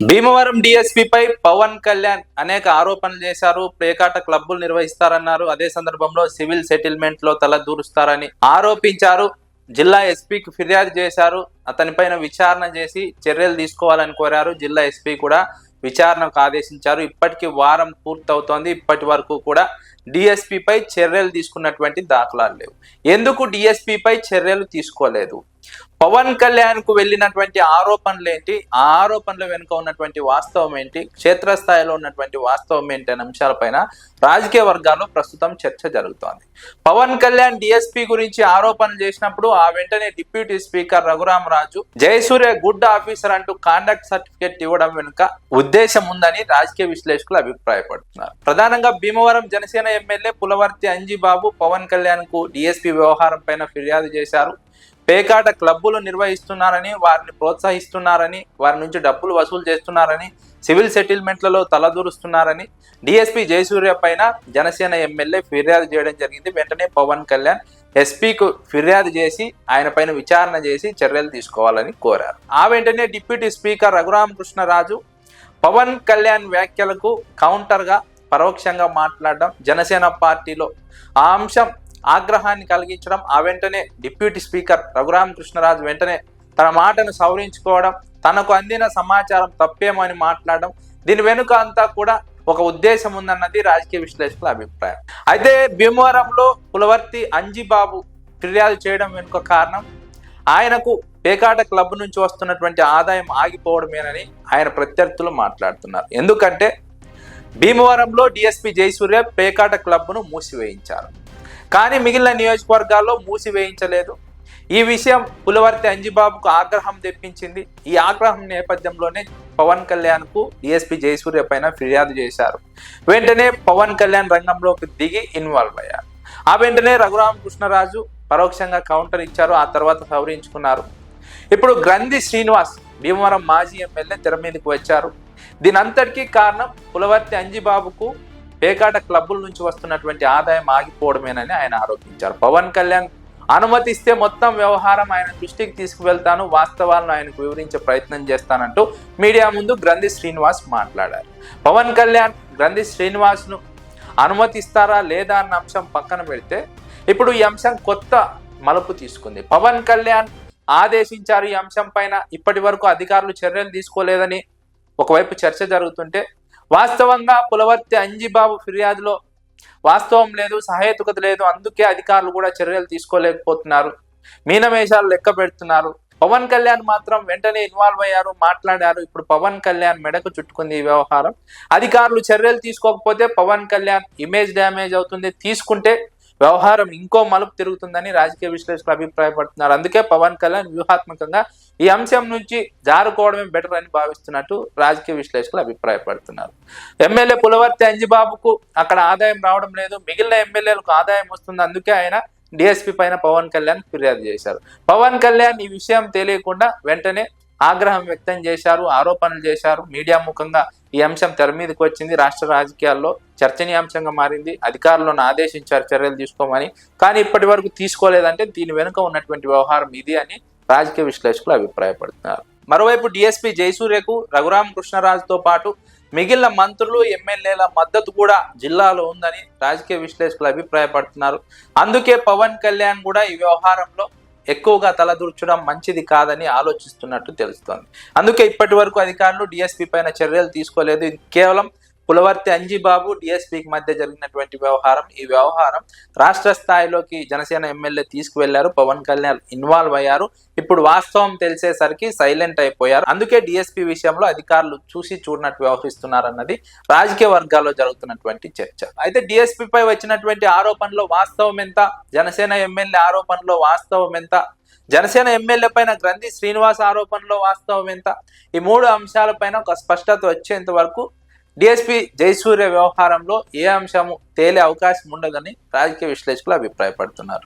భీమవరం డిఎస్పీపై పవన్ కళ్యాణ్ అనేక ఆరోపణలు చేశారు. ప్లేకాట క్లబ్బులు నిర్వహిస్తారన్నారు. అదే సందర్భంలో సివిల్ సెటిల్మెంట్లో తల దూరుస్తారని ఆరోపించారు. జిల్లా ఎస్పీకి ఫిర్యాదు చేశారు. అతనిపైన విచారణ చేసి చర్యలు తీసుకోవాలని కోరారు. జిల్లా ఎస్పీ కూడా విచారణకు ఆదేశించారు. ఇప్పటికి వారం పూర్తవుతోంది. ఇప్పటి వరకు కూడా డిఎస్పీపై చర్యలు తీసుకున్నటువంటి దాఖలాలు లేవు. ఎందుకు డిఎస్పీపై చర్యలు తీసుకోలేదు? పవన్ కళ్యాణ్కు వెళ్ళినటువంటి ఆరోపణలు ఏంటి? ఆ ఆరోపణల వెనుక ఉన్నటువంటి వాస్తవం ఏంటి? క్షేత్రస్థాయిలో ఉన్నటువంటి వాస్తవం ఏంటి అనే అంశాలపైన రాజకీయ వర్గాల్లో ప్రస్తుతం చర్చ జరుగుతోంది. పవన్ కళ్యాణ్ డిఎస్పీ గురించి ఆరోపణలు చేసినప్పుడు ఆ వెంటనే deputy speaker Raghuramaraju Jayasurya good officer అంటూ కాండక్ట్ సర్టిఫికేట్ ఇవ్వడం వెనుక ఉద్దేశం ఉందని రాజకీయ విశ్లేషకులు అభిప్రాయపడుతున్నారు. ప్రధానంగా భీమవరం జనసేన ఎమ్మెల్యే పులవర్తి అంజిబాబు పవన్ కళ్యాణ్కు డిఎస్పీ వ్యవహారం పైన ఫిర్యాదు చేశారు. పేకాట క్లబ్బులు నిర్వహిస్తున్నారని వారిని ప్రోత్సహిస్తున్నారని వారి నుంచి డబ్బులు వసూలు చేస్తున్నారని సివిల్ సెటిల్మెంట్లలో తలదూరుస్తున్నారని డిఎస్పీ జయసూర్య పైన జనసేన ఎమ్మెల్యే ఫిర్యాదు చేయడం జరిగింది. వెంటనే పవన్ కళ్యాణ్ ఎస్పీకు ఫిర్యాదు చేసి ఆయన పైన విచారణ చేసి చర్యలు తీసుకోవాలని కోరారు. ఆ వెంటనే డిప్యూటీ స్పీకర్ రఘురామకృష్ణరాజు పవన్ కళ్యాణ్ వ్యాఖ్యలకు కౌంటర్గా పరోక్షంగా మాట్లాడడం జనసేన పార్టీలో ఆ అంశం ఆగ్రహాన్ని కలిగించడం ఆ వెంటనే డిప్యూటీ స్పీకర్ రఘురామకృష్ణరాజు వెంటనే తన మాటను సవరించుకోవడం తనకు అందిన సమాచారం తప్పేమో అని మాట్లాడడం దీని వెనుక అంతా కూడా ఒక ఉద్దేశం ఉందన్నది రాజకీయ విశ్లేషకుల అభిప్రాయం. అయితే భీమవరంలో పులవర్తి అంజిబాబు ఫిర్యాదు చేయడం వెనుక కారణం ఆయనకు పేకాట క్లబ్ నుంచి వస్తున్నటువంటి ఆదాయం ఆగిపోవడమేనని ఆయన ప్రత్యర్థులు మాట్లాడుతున్నారు. ఎందుకంటే భీమవరంలో డిఎస్పీ జయసూర్య పేకాట క్లబ్ను మూసివేయించారు. కానీ మిగిలిన నియోజకవర్గాల్లో మూసివేయించలేదు. ఈ విషయం పులవర్తి అంజిబాబుకు ఆగ్రహం తెప్పించింది. ఈ ఆగ్రహం నేపథ్యంలోనే పవన్ కళ్యాణ్కు డిఎస్పీ జయసూర్య పైన ఫిర్యాదు చేశారు. వెంటనే పవన్ కళ్యాణ్ రంగంలోకి దిగి ఇన్వాల్వ్ అయ్యారు. ఆ వెంటనే రఘురామకృష్ణరాజు పరోక్షంగా కౌంటర్ ఇచ్చారు. ఆ తర్వాత సవరించుకున్నారు. ఇప్పుడు గ్రంథి శ్రీనివాస్ భీమవరం మాజీ ఎమ్మెల్యే తెర మీదకి వచ్చారు. దీనంతటికీ కారణం పులవర్తి అంజిబాబుకు పేకాట క్లబ్బుల నుంచి వస్తున్నటువంటి ఆదాయం ఆగిపోవడమేనని ఆయన ఆరోపించారు. పవన్ కళ్యాణ్ అనుమతిస్తే మొత్తం వ్యవహారం ఆయన దృష్టికి తీసుకువెళ్తాను వాస్తవాలను ఆయనకు వివరించే ప్రయత్నం చేస్తానంటూ మీడియా ముందు గ్రంథి శ్రీనివాస్ మాట్లాడారు. పవన్ కళ్యాణ్ గ్రంథి శ్రీనివాస్ను అనుమతిస్తారా లేదా అన్న అంశం పక్కన పెడితే ఇప్పుడు ఈ అంశం కొత్త మలుపు తీసుకుంది. పవన్ కళ్యాణ్ ఆదేశించారు ఈ అంశం పైన ఇప్పటి వరకు అధికారులు చర్యలు తీసుకోలేదని ఒకవైపు చర్చ జరుగుతుంటే వాస్తవంగా పులవర్తి అంజిబాబు ఫిర్యాదులో వాస్తవం లేదు సహేతుకత లేదు. అందుకే అధికారులు కూడా చర్యలు తీసుకోలేకపోతున్నారు. మీనమేషాలు లెక్క పెడుతున్నారు. పవన్ కళ్యాణ్ మాత్రం వెంటనే ఇన్వాల్వ్ అయ్యారు మాట్లాడారు. ఇప్పుడు పవన్ కళ్యాణ్ మెడకు చుట్టుకుంది ఈ వ్యవహారం. అధికారులు చర్యలు తీసుకోకపోతే పవన్ కళ్యాణ్ ఇమేజ్ డ్యామేజ్ అవుతుంది. తీసుకుంటే వ్యవహారం ఇంకో మలుపు తిరుగుతుందని రాజకీయ విశ్లేషకులు అభిప్రాయపడుతున్నారు. అందుకే పవన్ కళ్యాణ్ వ్యూహాత్మకంగా ఈ అంశం నుంచి జారుకోవడమే బెటర్ అని భావిస్తున్నట్టు రాజకీయ విశ్లేషకులు అభిప్రాయపడుతున్నారు. ఎమ్మెల్యే పులవర్తి అంజిబాబుకు అక్కడ ఆదాయం రావడం లేదు. మిగిలిన ఎమ్మెల్యేలకు ఆదాయం వస్తుంది. అందుకే ఆయన డిఎస్పీ పైన పవన్ కళ్యాణ్ ఫిర్యాదు చేశారు. పవన్ కళ్యాణ్ ఈ విషయం తెలియకుండా వెంటనే ఆగ్రహం వ్యక్తం చేశారు ఆరోపణలు చేశారు. మీడియా ముఖంగా ఈ అంశం తెర మీదకి వచ్చింది. రాష్ట్ర రాజకీయాల్లో చర్చనీయాంశంగా మారింది. అధికారులను ఆదేశించారు చర్యలు తీసుకోమని. కానీ ఇప్పటి వరకు తీసుకోలేదంటే దీని వెనుక ఉన్నటువంటి వ్యవహారం ఇది అని రాజకీయ విశ్లేషకులు అభిప్రాయపడుతున్నారు. మరోవైపు డిఎస్పీ జయసూర్యకు రఘురామ కృష్ణరాజుతో పాటు మిగిలిన మంత్రులు ఎమ్మెల్యేల మద్దతు కూడా జిల్లాలో ఉందని రాజకీయ విశ్లేషకులు అభిప్రాయపడుతున్నారు. అందుకే పవన్ కళ్యాణ్ కూడా ఈ వ్యవహారంలో ఎక్కువగా తలదూర్చడం మంచిది కాదని ఆలోచిస్తున్నట్టు తెలుస్తోంది. అందుకే ఇప్పటి వరకు అధికారులు డిఎస్పీ పైన చర్యలు తీసుకోలేదు. కేవలం పులవర్తి అంజిబాబు డిఎస్పీకి మధ్య జరిగినటువంటి వ్యవహారం. ఈ వ్యవహారం రాష్ట్ర స్థాయిలోకి జనసేన ఎమ్మెల్యే తీసుకువెళ్ళారు. పవన్ కళ్యాణ్ ఇన్వాల్వ్ అయ్యారు. ఇప్పుడు వాస్తవం తెలిసేసరికి సైలెంట్ అయిపోయారు. అందుకే డిఎస్పీ విషయంలో అధికారులు చూసి చూడనట్టు వ్యవహరిస్తున్నారన్నది రాజకీయ వర్గాల్లో జరుగుతున్నటువంటి చర్చ. అయితే డిఎస్పీ పై వచ్చినటువంటి ఆరోపణలో వాస్తవం ఎంత? జనసేన ఎమ్మెల్యే ఆరోపణలో వాస్తవం ఎంత? జనసేన ఎమ్మెల్యే పైన గ్రంథి శ్రీనివాస్ ఆరోపణలో వాస్తవం ఎంత? ఈ మూడు అంశాలపైన ఒక స్పష్టత వచ్చేంత వరకు డిఎస్పీ జయసూర్య వ్యవహారంలో ఏ అంశము తేలే అవకాశం ఉండదని రాజకీయ విశ్లేషకులు అభిప్రాయపడుతున్నారు.